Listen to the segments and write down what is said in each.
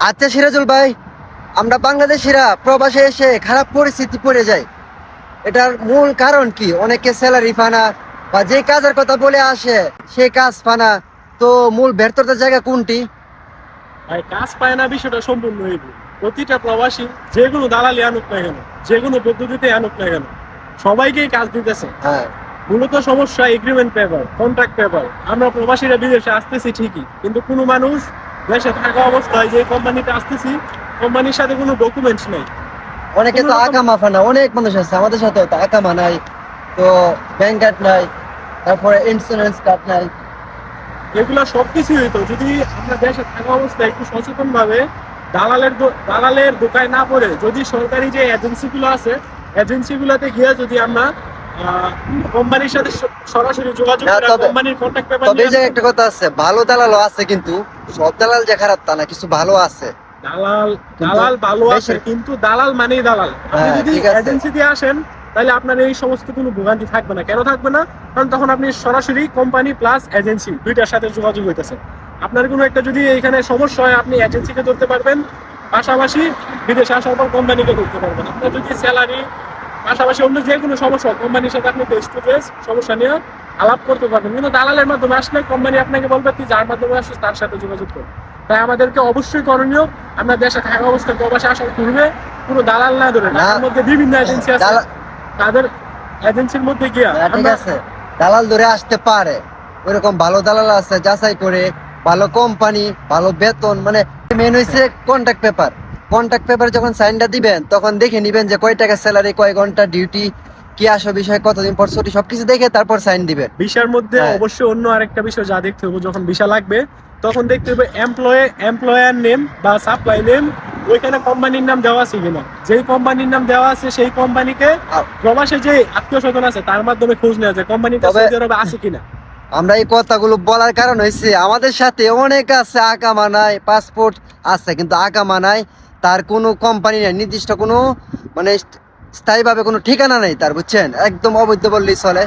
আচ্ছা সিরাজুল ভাই আমরা বাংলাদেশিরা প্রবাসে এসে খারাপ পরিস্থিতি পড়ে যাই। এটার মূল কারণ কি? অনেকে স্যালারি ফানা বা যে কাজের কথা বলে আসে সে কাজ ফানা। তো মূল ব্যর্থতার জায়গা কোনটি? ভাই কাজ পায় না বিষয়টা সম্পূর্ণ ভুল। প্রতিটা প্রবাসী যে কোনো দালালি আনুক না কেন যে কোনো পদ্ধতিতে আনুক না কেন সবাইকেই কাজ দিতেছে। হ্যাঁ। মূলত সমস্যা এগ্রিমেন্ট পেপার কন্ট্রাক্ট পেপার আমরা প্রবাসীরা বিদেশে আসতেছি ঠিকই কিন্তু কোনো মানুষ দেশে থাকা অবস্থায় যে কোম্পানিতে আসতেছি কোম্পানির সাথে কোনো ডকুমেন্টস নেই। অনেকে তো কোনোরকম- আকামা ফানা অনেক মানুষ আছে আমাদের সাথে তো আকামা নাই তো ব্যাংক কার্ড নাই তারপরে ইন্স্যুরেন্স কার্ড নাই। এগুলো সবকিছুই হইতো যদি আমরা দেশে থাকা অবস্থায় একটু সচেতন ভাবে দালালের দালালের দোকায় না পড়ে যদি সরকারি যে এজেন্সি গুলো আছে এজেন্সি গুলোতে গিয়ে যদি আমরা কোম্পানির সাথে সরাসরি যোগাযোগ কোম্পানির পেপার তবে জায়গায় একটা কথা আছে ভালো দালালও আছে কিন্তু সব দালাল যে খারাপ তা না কিছু ভালো আছে। দালাল দালাল ভালো আছে কিন্তু দালাল মানেই দালাল। আপনি হ্যাঁ, যদি এজেন্সি দিয়ে আসেন তাহলে আপনার এই সমস্ত কোনো ভোগান্তি থাকবে না। কেন থাকবে না? কারণ তখন আপনি সরাসরি কোম্পানি প্লাস এজেন্সি দুইটার সাথে যোগাযোগ হইতেছে। আপনার কোনো একটা যদি এখানে সমস্যা হয় আপনি এজেন্সিকে ধরতে পারবেন। পাশাপাশি বিদেশে আসার পর কোম্পানিকে ধরতে পারবেন। আপনার যদি স্যালারি পাশাপাশি অন্য যে কোনো সমস্যা কোম্পানির সাথে আপনি ফেস টু ফেস সমস্যা নিয়ে আলাপ করতে পারবেন। কিন্তু দালালের মাধ্যমে আসলে কোম্পানি আপনাকে বলবে তুই যার মাধ্যমে আসিস তার সাথে যোগাযোগ কর। তাই আমাদেরকে অবশ্যই করণীয় আমরা দেশে থাকা অবস্থায় প্রবাসে আসার পূর্বে পুরো দালাল না ধরে না। তার মধ্যে বিভিন্ন এজেন্সি আছে। তাদের এজেন্সির মধ্যে গিয়া হ্যাঁ, ঠিক আছে। দালাল ধরে আসতে পারে। ওইরকম ভালো দালাল আছে যাচাই করে ভালো কোম্পানি ভালো বেতন মানে মেন হয়েছে কন্ট্যাক্ট পেপার কন্ট্যাক্ট পেপার যখন সাইনটা দিবেন তখন দেখে নিবেন যে কয় টাকা স্যালারি কয় ঘণ্টা ডিউটি কি আসো বিষয় কতদিন পর ছুটি সবকিছু দেখে তারপর সাইন দিবেন। ভিসার মধ্যে হ্যাঁ। অবশ্যই অন্য আরেকটা বিষয় যা দেখতে হবে যখন ভিসা লাগবে তখন দেখতে হবে এমপ্লয়ে এমপ্লয়ার নেম বা সাপ্লাই নেম ওইখানে কোম্পানির নাম দেওয়া আছে কিনা। যেই কোম্পানির নাম দেওয়া আছে সেই কোম্পানিকে প্রবাসে যে আত্মীয় স্বজন আছে তার মাধ্যমে খোঁজ নেওয়া যায় কোম্পানিটা সৌদি আরবে আছে কিনা। আমরা এই কথাগুলো বলার কারণ হয়েছে আমাদের সাথে অনেক আছে আকামা নাই পাসপোর্ট আছে কিন্তু আকামা নাই। তার কোনো কোম্পানি নেই, নির্দিষ্ট কোনো মানে স্থায়ীভাবে কোনো ঠিকানা নেই তার, বুঝছেন? একদম অবৈধ বললেই চলে।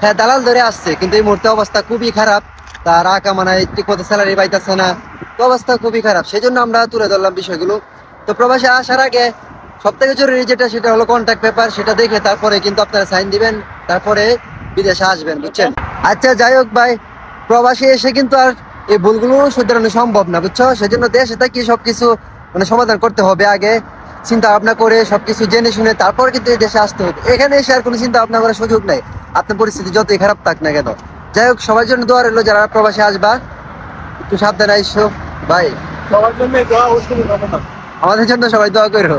হ্যাঁ দালাল ধরে আসছে, কিন্তু এই মুহূর্তে অবস্থা খুবই খারাপ। তার আঁকা মানে ঠিক মতো স্যালারি পাইতেছে না। তো অবস্থা খুবই খারাপ সেই জন্য আমরা তুলে ধরলাম বিষয়গুলো। তো প্রবাসে আসার আগে সব থেকে জরুরি যেটা, সেটা হলো কন্ট্যাক্ট পেপার সেটা দেখে তারপরে কিন্তু আপনারা সাইন দিবেন, তারপরে বিদেশে আসবেন, বুঝছেন? আচ্ছা যাই হোক ভাই, প্রবাসী এসে কিন্তু আর এই ভুলগুলো শুধরানো সম্ভব না, বুঝছ? সেজন্য দেশে থাকি সবকিছু মানে সমাধান করতে হবে আগে চিন্তা ভাবনা করে সবকিছু জেনে শুনে তারপর কিন্তু এই দেশে আসতে হবে। এখানে এসে আর কোনো চিন্তা ভাবনা করার সুযোগ নাই। আপনার পরিস্থিতি যতই খারাপ থাক না কেন। যাই হোক সবার জন্য দোয়া রইল যারা প্রবাসে আসবা। একটু সাবধানে আইসো। ভাই সবার জন্য আমাদের জন্য সবাই দোয়া করো।